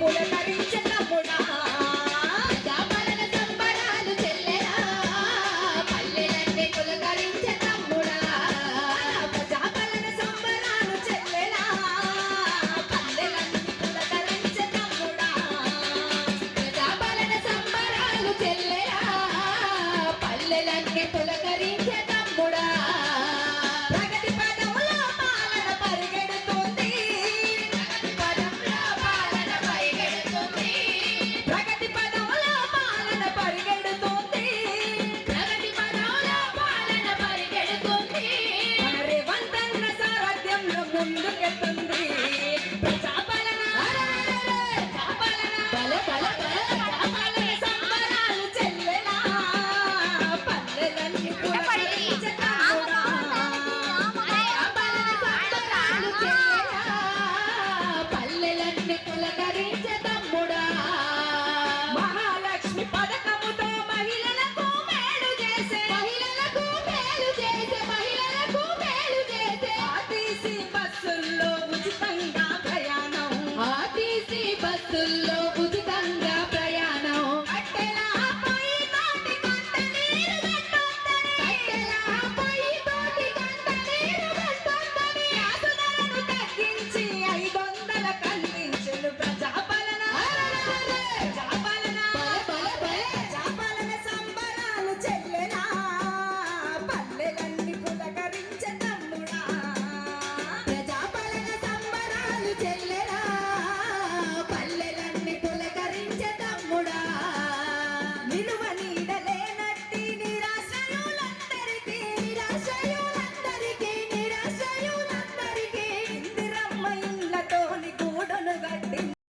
போல সুন্দর బస్సుల్లో ఉచితంగా ప్రయాణం. ఆర్టీసీ బస్సుల్లో